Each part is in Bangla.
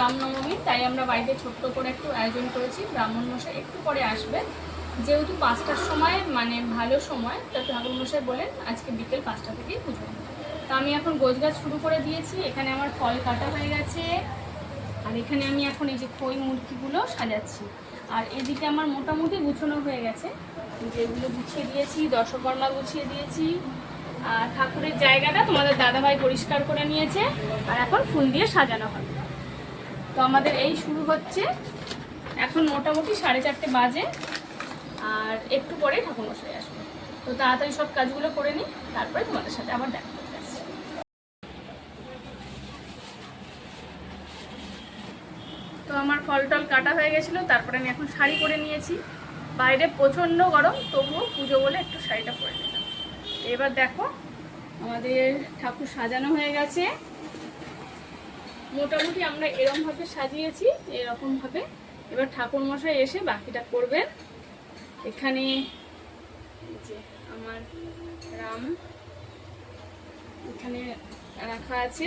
রামনবমী, তাই আমরা বাড়িতে ছোট্ট করে একটু আয়োজন করেছি। ব্রাহ্মণ মশাই একটু পরে আসবে। যেহেতু পাঁচটার সময় মানে ভালো সময়, তা ঠাকুর মশাই বলেন আজকে বিকেল পাঁচটা থেকেই পুজো। তো আমি এখন গোছগাছ শুরু করে দিয়েছি। এখানে আমার ফল কাটা হয়ে গেছে। আর এখানে আমি এখন এই যে খই মুরগিগুলো সাজাচ্ছি। আর এদিকে আমার মোটামুটি গুছানো হয়ে গেছে। যেগুলো গুছিয়ে দিয়েছি দশকর্মা গুছিয়ে দিয়েছি। আর ঠাকুরের জায়গাটা তোমাদের দাদাভাই পরিষ্কার করে নিয়েছে। আর এখন ফুল দিয়ে সাজানো হবে। তো আমাদের এই শুরু হচ্ছে এখন মোটামুটি সাড়ে চারটে বাজে। আর একটু পরে ঠাকুর মশাই আসবে। তো তাড়াতাড়ি সব কাজগুলো করে নিই, তারপরে তোমাদের সাথে আবার দেখা তো আমার ফল টল কাটা হয়ে গেছিল, তারপরে আমি এখন শাড়ি পরে নিয়েছি। বাইরে প্রচণ্ড গরম, তবুও পুজো বলে একটু শাড়িটা পরে নিলাম। এবার দেখো, আমাদের ঠাকুর সাজানো হয়ে গেছে। মোটামুটি আমরা এরমভাবে সাজিয়েছি, এরকমভাবে। এবার ঠাকুর মশাই এসে বাকিটা করবেন। এখানে যে আমার রাম, এখানে রাখা আছে।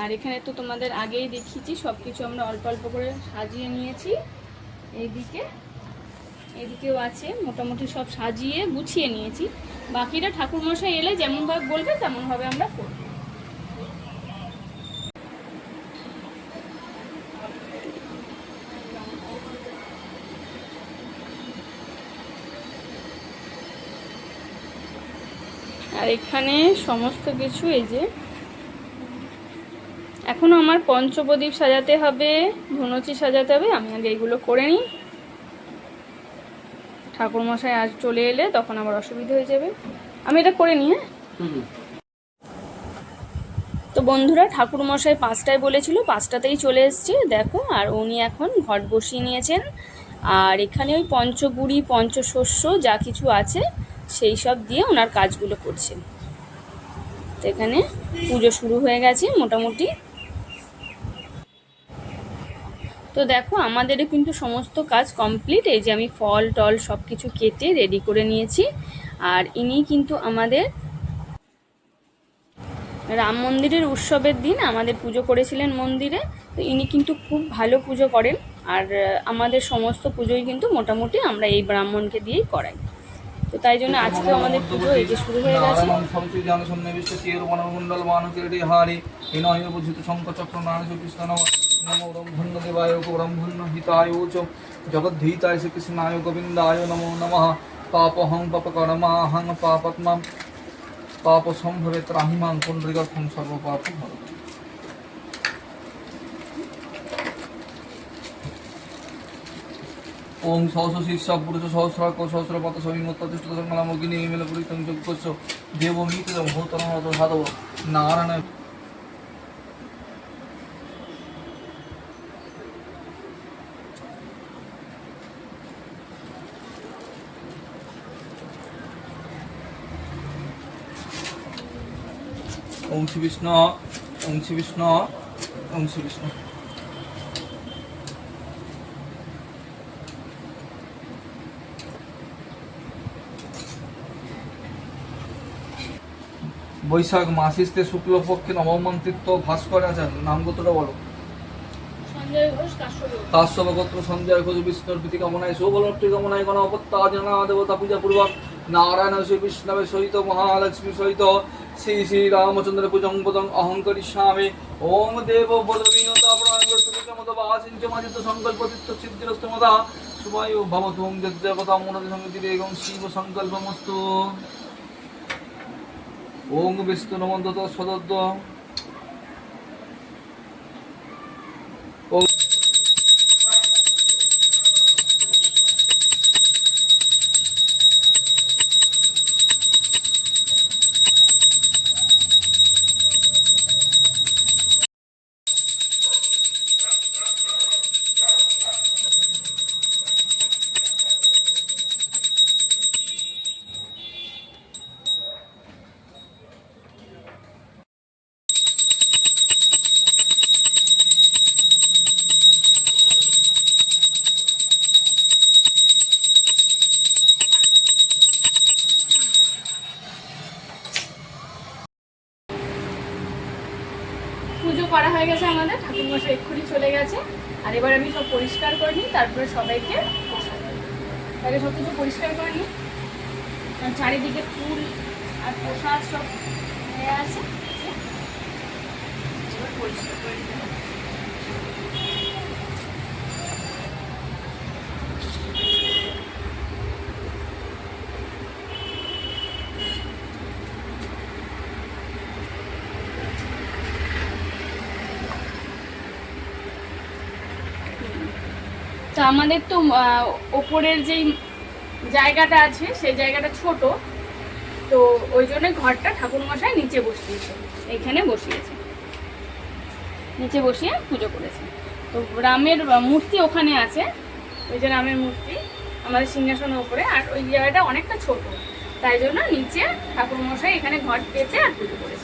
আর এখানে তো তোমাদের আগেই দেখিয়েছি সব কিছু আমরা অল্প অল্প করে সাজিয়ে নিয়েছি। এইদিকে এদিকেও আছে, মোটামুটি সব সাজিয়ে গুছিয়ে নিয়েছি। বাকিটা ঠাকুরমশাই এলে যেমনভাবে বলবে, তেমনভাবে আমরা করব। আর এখানে সমস্ত কিছু এই যে। এখনও আমার পঞ্চপ্রদীপ সাজাতে হবে ধুনুচি সাজাতে হবে আমি আগে এগুলো করে নিই। ঠাকুরমশাই আজ চলে এলে তখন আবার অসুবিধা হয়ে যাবে। আমি এটা করে নিই হ্যাঁ? তো বন্ধুরা ঠাকুরমশাই পাঁচটায় বলেছিল পাঁচটাতেই চলে এসছে দেখো আর উনি এখন ঘট বসিয়ে নিয়েছেন। আর এখানে ওই পঞ্চগুড়ি পঞ্চশস্য যা কিছু আছে সেই সব দিয়ে ওনার কাজগুলো করছেন। তো এখানে পুজো শুরু হয়ে গেছে মোটামুটি। তো দেখো আমাদেরও কিন্তু সমস্ত কাজ কমপ্লিট। এই যে আমি ফল, টল সব কিছু কেটে রেডি করে নিয়েছি। আর ইনি কিন্তু আমাদের রাম মন্দিরের উৎসবের দিন আমাদের পুজো করেছিলেন মন্দিরে। তো ইনি কিন্তু খুব ভালো পুজো করেন। আর আমাদের সমস্ত পুজোই কিন্তু মোটামুটি আমরা এই ব্রাহ্মণকে দিয়েই করাই। তো তাই জন্য আজকেও আমাদের পুজো এই যে শুরু হয়ে গেছে। হারি। বিনয় শঙ্খ চক্র নারায়ণ নম ব্রহ্মণ্য ব্রহ্মণ্য গোবিন্দায় নমো নমঃ। পাপহং পাপকর্মাহং পাপত্মম। পাপ সম্ভবে সর্বপাপ ওম সহস্র শীর্ষ পুরুষ সহস্রাক সহস্রপত সবিমত্তিষ্ঠ সংকলামগ্নি মেল পুরিতং যজ্ঞস্য দেবমিত ভূতরম সাধব, নারায়ণ। ওম শ্রী বিষ্ণু, ওম শ্রী বিষ্ণু, ওম শ্রী বিষ্ণু। বৈশাখ মাসিস্তে শুক্লপক্ষে নবমন্ত্রিত্ব ভাস্কর আচার্য নামগতটা বলো। সঞ্জয় ঘোষ কাশ্যপ। কাশ্যপ সঞ্জয় ঘোষ বিষ্ণুর প্রীতি কামনায় সৌবলক্ষ্মী কামনায় গণপত্তা জানা দেবতা পূজা পূর্বক নারায়ণ শ্রী বিষ্ণবের সহিত মহালক্ষ্মী সহিত শ্রী শ্রী রামচন্দ্র পূজং পদং অহংকরি স্বামী ওম দেব বদবিনতা প্রাণমত বাসিঞ্চ মাজিত সংকল্প তীর্থ সিদ্ধিরস্তমতা শুভায়ু ভবতু ওম দেবতা মনদ সঙ্গতি বেগম শিব সংকল্পমস্তু। ওম বিষ্ণু নমন্ত সদদ্দ হয়ে এক্ষুনি চলে গেছে। আর এবার আমি সব পরিষ্কার করে নিই, তারপরে সবাইকে তাকে সব কিছু পরিষ্কার করে নিই। চারিদিকে ফুল আর প্রসাদ সব হয়ে আছে। পরিষ্কার করে নিতে তো আমাদের তো ওপরের যেই জায়গাটা আছে, সেই জায়গাটা ছোট। তো ওই জন্য ঘরটা ঠাকুর মশাই নিচে বসিয়েছে। এইখানে বসিয়েছে। নিচে বসিয়ে পুজো করেছে। তো রামের মূর্তি ওখানে আছে। ওই যে রামের মূর্তি, আমাদের সিংহাসনের উপরে আর ওই জায়গাটা অনেকটা ছোট। তাই জন্য নিচে ঠাকুর মশাই এখানে ঘর পেয়েছে আর পুজো করেছে।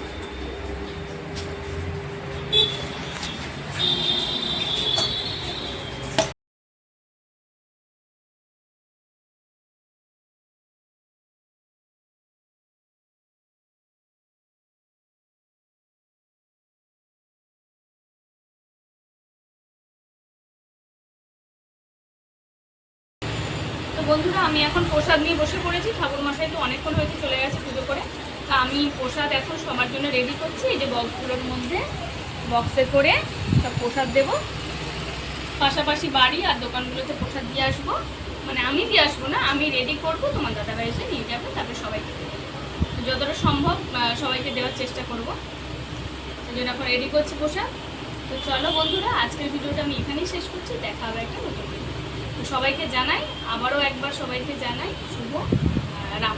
বন্ধুরা, আমি এখন প্রসাদ নিয়ে বসে পড়েছি। ঠাকুর মশাই তো অনেকক্ষণ হয়েছে চলে গেছে পুজো করে। তা আমি প্রসাদ এখন সবার জন্য রেডি করছি। এই যে বক্সগুলোর মধ্যে বক্সে করে সব প্রসাদ দেবো। পাশাপাশি বাড়ি আর দোকানগুলোতে প্রসাদ দিয়ে আসব। মানে আমি দিয়ে আসব না, আমি রেডি করব। তোমার দাদারা এসে নিয়ে যাবে, তারপরে সবাইকে যতটা সম্ভব সবাইকে দেওয়ার চেষ্টা করব। এই জন্য এখন রেডি করছি প্রসাদ। তো চলো বন্ধুরা, আজকের ভিডিওটা আমি এখানেই শেষ করছি। দেখা হবে একটা নতুন সবাইকে জানাই আবারও একবার সবাইকে জানাই শুভ রাম